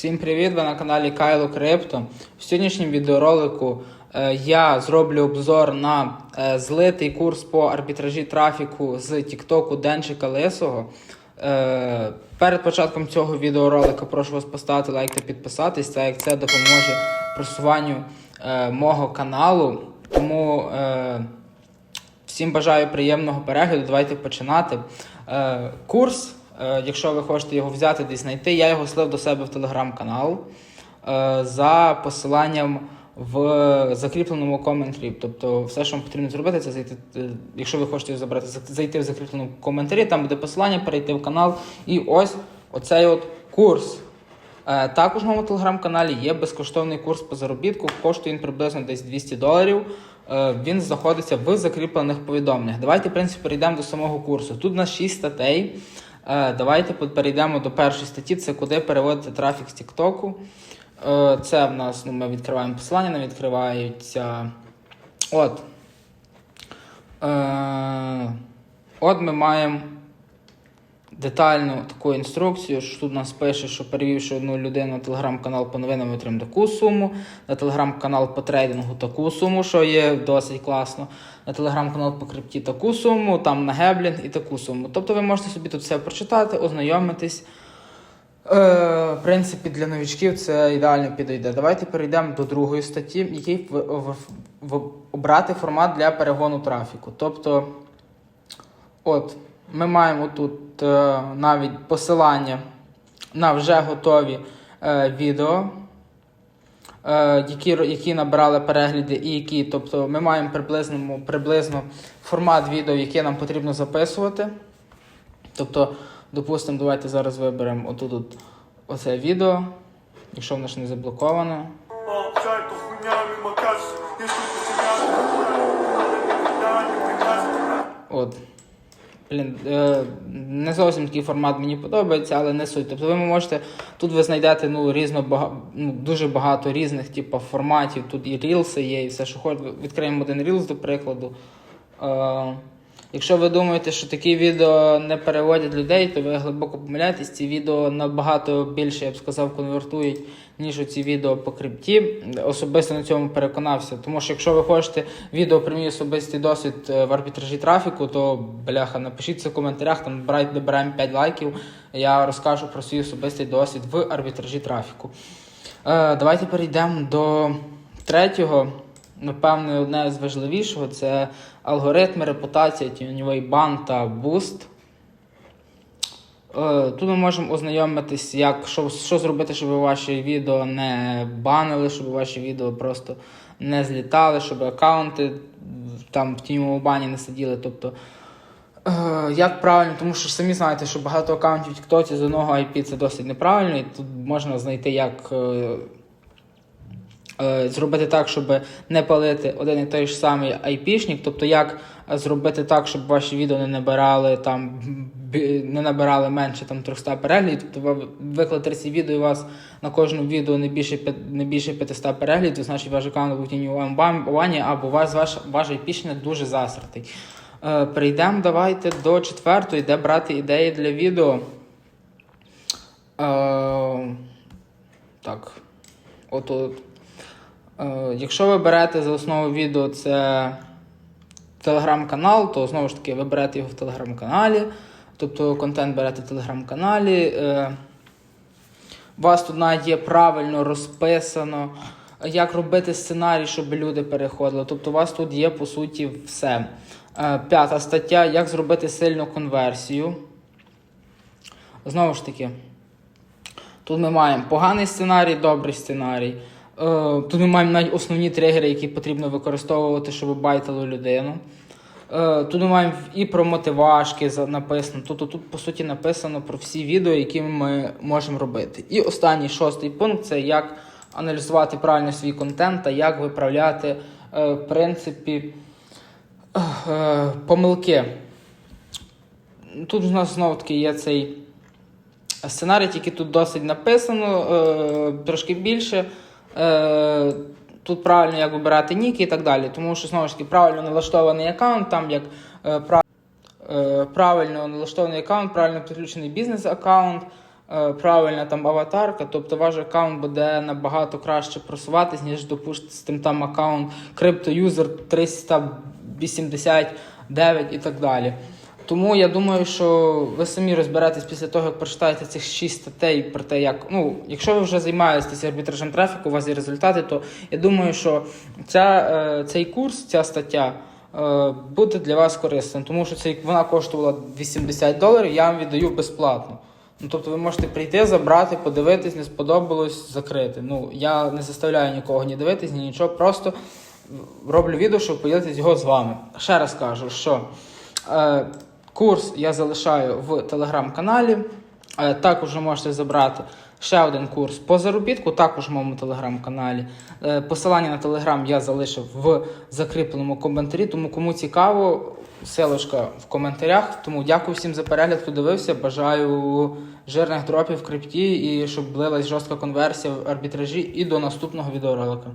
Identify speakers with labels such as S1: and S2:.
S1: Всім привіт! Ви на каналі Кайло Крипто. В сьогоднішньому відеоролику е, я зроблю обзор на е, злитий курс по арбітражі трафіку з Тіктоку Денчика Лисого. Е, перед початком цього відеоролика прошу вас поставити лайк та підписатись, так як це допоможе просуванню мого каналу. Тому Всім бажаю приємного перегляду. Давайте починати. Курс, якщо ви хочете його взяти десь знайти, я його слив до себе в телеграм-канал е, за посиланням в закріпленому коментарі. Тобто, все, що вам потрібно зробити, це зайти. е, Якщо ви хочете його забрати, зайти в закріпленому коментарі, там буде посилання, перейти в канал. І ось оцей от курс. Е, Також в моєму телеграм-каналі є безкоштовний курс по заробітку. Коштує він приблизно десь 200 доларів. Е, Він знаходиться в закріплених повідомленнях. Давайте, в принципі, перейдемо до самого курсу. Тут у нас 6 статей. Е, Давайте перейдемо до першої статті. Це куди переводити трафік з Тіктоку. Е, Це в нас ну, ми відкриваємо посилання, нам відкриваються. От. Е, От ми маємо детальну таку інструкцію, що тут нас пише, що перевівши одну людину на телеграм-канал по новинам, ми отримаємо таку суму, на телеграм-канал по трейдингу таку суму, що є досить класно, на телеграм-канал по крипті таку суму, там на геблінг і таку суму. Тобто ви можете собі тут все прочитати, ознайомитись. Е, в принципі, для новичків це ідеально підійде. Давайте перейдемо до другої статті, який в, в, в, обрати формат для перегону трафіку. Тобто, От, ми маємо тут е, навіть посилання на вже готові е, відео, е, які, які набрали перегляди, і які, тобто ми маємо приблизно, приблизно формат відео, яке нам потрібно записувати. Тобто, допустимо, давайте зараз виберемо отут от, оце відео, якщо воно ж не заблоковано. Блін, е, не зовсім такий формат мені подобається, але не суть. Тобто ви можете, тут ви знайдете ну, різно, бага, ну, дуже багато різних типу, форматів. Тут і рілси є, і все, що хочете. Відкриємо один рілс, до прикладу. Якщо ви думаєте, що такі відео не переводять людей, то ви глибоко помиляєтесь. Ці відео набагато більше, я б сказав, конвертують, ніж оці відео по крипті. Особисто на цьому переконався. Тому що якщо ви хочете відео про мій особистий досвід е, в арбітражі трафіку, то бляха, напишіть це в коментарях, там брать, добираємо 5 лайків. Я розкажу про свій особистий досвід в арбітражі трафіку. Е, давайте перейдемо до третього. Напевне, одне з важливішого це алгоритми, репутація, тіньовий бан та буст. Е, Тут ми можемо ознайомитись, як, що, що зробити, щоб ваші відео не банили, щоб ваші відео просто не злітали, щоб аккаунти там в тіньовому бані не сиділи. Тобто, е, як правильно, тому що самі знаєте, що багато аккаунтів в TikTok з одного IP це досить неправильно, і тут можна знайти, як е, зробити так, щоб не палити один і той ж самий айпішник, тобто як е, зробити так, щоб ваші відео не набирали там не набирали менше там 300 переглядів. Тобто ви викладете ці відео і у вас на кожному відео не більше не більше 500 переглядів, значить ваш аккаунт був бані, або ваш ваш, ваш айпішник дуже засратий. Е, перейдемо давайте до четвертої, де брати ідеї для відео. Е, так. Отут. Е, якщо ви берете за основу відео це телеграм-канал, то знову ж таки ви берете його в телеграм-каналі, тобто контент берете в телеграм-каналі. Е, у вас тут навіть є правильно розписано, як робити сценарій, щоб люди переходили. Тобто у вас тут є по суті все. Е, П'ята стаття, як зробити сильну конверсію. Знову ж таки, Тут ми маємо поганий сценарій, добрий сценарій. Е, Тут ми маємо навіть основні тригери, які потрібно використовувати, щоб байтило людину. Е, Тут ми маємо і про мотивашки написано. Тут, тут, по суті, написано про всі відео, які ми можемо робити. І останній шостий пункт це як аналізувати правильно свій контент та як виправляти, в принципі, е, помилки. Тут у нас знову таки є цей Сценарій тільки тут досить написано, трошки більше. Е, тут правильно як вибирати ніки і так далі. Тому що знову ж таки правильно налаштований аккаунт, там як е, прав- е, правильно налаштований аккаунт, правильно підключений бізнес-аккаунт. е, правильна там аватарка, тобто ваш аккаунт буде набагато краще просуватись, ніж допустим там аккаунт CryptoUser 389 і так далі. Тому я думаю, що ви самі розберетесь після того, як прочитаєте цих 6 статей про те, як ну, якщо ви вже займаєтеся арбітражем трафіку, у вас є результати, то я думаю, що ця, е, цей курс, ця стаття е, буде для вас корисним, тому що цей, вона коштувала 80 доларів, я вам віддаю безплатно. Ну, тобто ви можете прийти, забрати, подивитись, не сподобалось, закрити. Ну, я не заставляю нікого ні дивитись, ні нічого, просто роблю відео, щоб поділитися його з вами. Ще раз кажу, що е, курс я залишаю в телеграм-каналі. Е, також ви можете забрати ще один курс по заробітку, також в моєму телеграм-каналі. Е, посилання на телеграм я залишив в закріпленому коментарі, тому кому цікаво, селочка в коментарях. Тому дякую всім за перегляд, хто дивився. Бажаю жирних дропів в крипті і щоб влилась жорстка конверсія в арбітражі. І до наступного відеоролика.